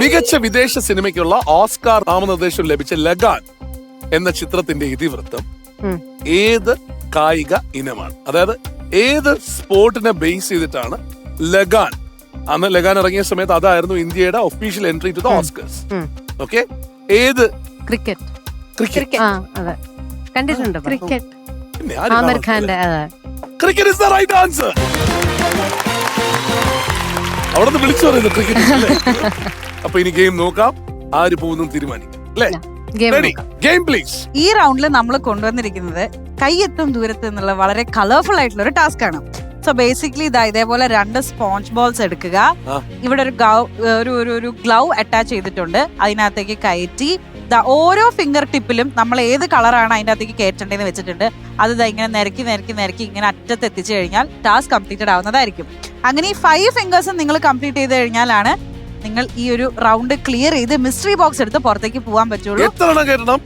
മികച്ച വിദേശ സിനിമയ്ക്കുള്ള ഓസ്കാർ നാമനിർദ്ദേശം ലഭിച്ച ലഗാൻ എന്ന ചിത്രത്തിന്റെ ഇതിവൃത്തം ഏത് കായിക ഇനമാണ്? അതായത് ഏത് സ്പോർട്ടിനെ ബേസ് ചെയ്തിട്ടാണ് ലഗാൻ? അന്ന് ലഗാൻ ഇറങ്ങിയ സമയത്ത് അതായിരുന്നു ഇന്ത്യയുടെ official entry to the Oscars. Okay ഏത്? ക്രിക്കറ്റ്. ക്രിക്കറ്റ്. കണ്ടിട്ടുണ്ട്? Cricket. Cricket is the right answer അവിടെ നിന്ന് വിളിച്ചു പറയുന്നു ക്രിക്കറ്റ് അപ്പൊ ഇനി ഗെയിം നോക്കാം. ആര് പോകുന്നു തീരുമാനിക്കാം. അല്ലേ? ഗെയിം പ്ലീസ് ഈ റൗണ്ടിൽ നമ്മൾ കൊണ്ടുവന്നിരിക്കുന്നത് കൈയെത്തും ദൂരത്ത് എന്നുള്ള വളരെ കളർഫുൾ ആയിട്ടുള്ള ഒരു ടാസ്ക് ആണ്. സോ ബേസിക്കലി ഇതാ ഇതേപോലെ രണ്ട് സ്പോഞ്ച് ബോൾസ് എടുക്കുക. ഇവിടെ ഒരു ഗൗ ഒരു ഒരു ഒരു ഗ്ലൗ അറ്റാച്ച് ചെയ്തിട്ടുണ്ട്. അതിനകത്തേക്ക് കയറ്റി ഓരോ ഫിംഗർ ടിപ്പിലും നമ്മൾ ഏത് കളറാണ് അതിന്റെ അകത്തേക്ക് കയറ്റേണ്ടതെന്ന് വെച്ചിട്ടുണ്ട്. അത് ദാ ഇങ്ങനെ നിരക്കി നിരക്കി നിരക്കി ഇങ്ങനെ അറ്റത്ത് എത്തിച്ചു കഴിഞ്ഞാൽ ടാസ്ക് കംപ്ലീറ്റഡ് ആവുന്നതായിരിക്കും. അങ്ങനെ ഈ ഫൈവ് ഫിംഗേഴ്സും നിങ്ങൾ കംപ്ലീറ്റ് ചെയ്ത് കഴിഞ്ഞാലാണ് നിങ്ങൾ ഈ ഒരു റൗണ്ട് ക്ലിയർ ചെയ്ത് മിസ്റ്ററി ബോക്സ് എടുത്ത് പുറത്തേക്ക് പോകാൻ പറ്റുള്ളൂ. എത്ര എണ്ണം കയറ്റണം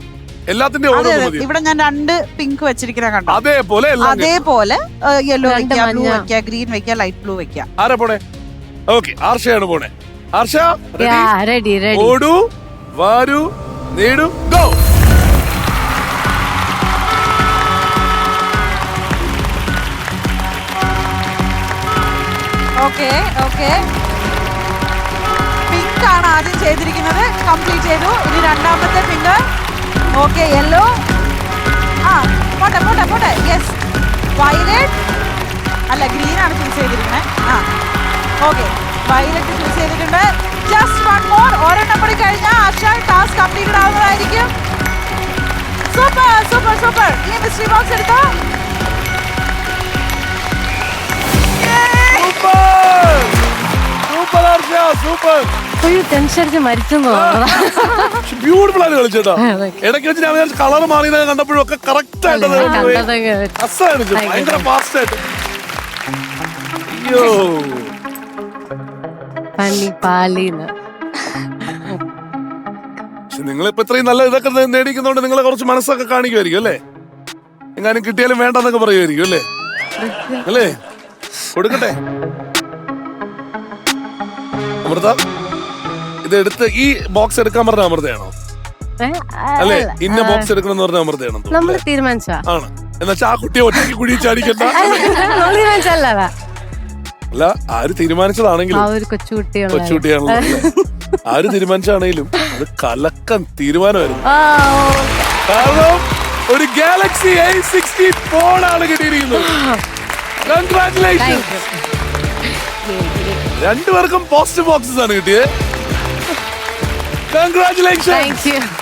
എല്ലാത്തിന്റെ അതെ ഓർഡർ അതെ. മതി ഇവിടെ ഞാൻ രണ്ട് പിങ്ക് വെച്ചിരിക്കുന്ന കണ്ടോ? അതേപോലെ എല്ലാം കയറ്റണം. അതേപോലെ യെല്ലോ രണ്ട് വെക്കുക ബ്ലൂ മഞ്ഞ. വെക്കുക ഗ്രീൻ വെക്കാം ലൈറ്റ് ബ്ലൂ വെക്കാം. ആരാ പോണേ? ഓക്കെ ആർഷയാണ് പോണേ. ആർഷ ready? റെഡി റെഡി ഓടൂ വാരൂ നേടൂ ഗോ ഓക്കെ ഓക്കെ ആണ് ആദ്യം ചെയ്തിരിക്കുന്നത്. കംപ്ലീറ്റ് ചെയ്തു. ഇനി രണ്ടാമത്തെ ഫിംഗർ ഓക്കെ യെല്ലോ ആ പോട്ടെ പോട്ടെ പോട്ടെ. യെസ് വയലറ്റ് അല്ല ഗ്രീൻ ആണ് ചൂസ് ചെയ്തിരിക്കുന്നത്. ആ. ഓക്കെ വയലറ്റ് ചൂസ് ചെയ്തിട്ടുണ്ട്. ജസ്റ്റ് വൺ മോർ ഒരെണ്ണം കൂടി കഴിഞ്ഞാൽ ആശ ടാസ്ക് കംപ്ലീറ്റഡ് ആവുന്നതായിരിക്കും. സൂപ്പർ സൂപ്പർ സൂപ്പർ ഈ മിസ്റ്ററി ബോക്സ് എടുത്തോ? സൂപ്പർ സൂപ്പർ സൂപ്പർ അയ്യോ ടെൻഷൻ അടിച്ച് മരിച്ചു ബ്യൂട്ടിഫുൾ ആണ് കളിച്ചേട്ടാ. അതെ. ഇടയ്ക്ക് വെച്ച് ഞാൻ കളർ മാറിയത് കണ്ടപ്പോഴും ഒക്കെ കറക്റ്റ് ആയിട്ടത് പോയി. കണ്ടതൊക്കെ അസാണ് ഇത്. ഭയങ്കര ഫാസ്റ്റ് ആയിട്ട്. അയ്യോ. പനി പാലിന്ന്. പക്ഷെ നിങ്ങളിപ്പോ ഇത്രയും നല്ല ഇതൊക്കെ നേടിക്കുന്നോണ്ട് നിങ്ങളെ കുറച്ച് മനസ്സൊക്കെ കാണിക്കുമായിരിക്കും അല്ലേ? എങ്ങാനും കിട്ടിയാലും വേണ്ടെന്നൊക്കെ പറയുമായിരിക്കും അല്ലേ? അല്ലേ? കൊടുക്കട്ടെ. അമൃത? ഇത് എടുത്ത് ഈ ബോക്സ് എടുക്കാൻ പറഞ്ഞ അമൃതയാണോ? അല്ലെ? ഇന്ന ബോക്സ് എടുക്കണം എന്ന് പറഞ്ഞ അമൃതയാണോ നമ്മൾ തീരുമാനിച്ച ആണ്. എന്നുവെച്ചാ ആ കുട്ടിയെ ഒറ്റയ്ക്ക് കുഴി ചാടിക്കണ്ട. അല്ല ആര് തീരുമാനിച്ചതാണെങ്കിലും കൊച്ചുകുട്ടിയാണല്ലോ? ആര് തീരുമാനിച്ചാണെങ്കിലും അത് കലക്കം തീരുമാനമായിരുന്നു. കാരണം ഒരു ഗാലക്സി ഐ സിക്സ്റ്റി ഫോണാണ് കിട്ടിയിരിക്കുന്നത്. കൺഗ്രാറ്റുലേഷൻ രണ്ടുപേർക്കും പോസ്റ്റ് ബോക്സസ് ആണ് കിട്ടിയത് Congratulations! Thank you.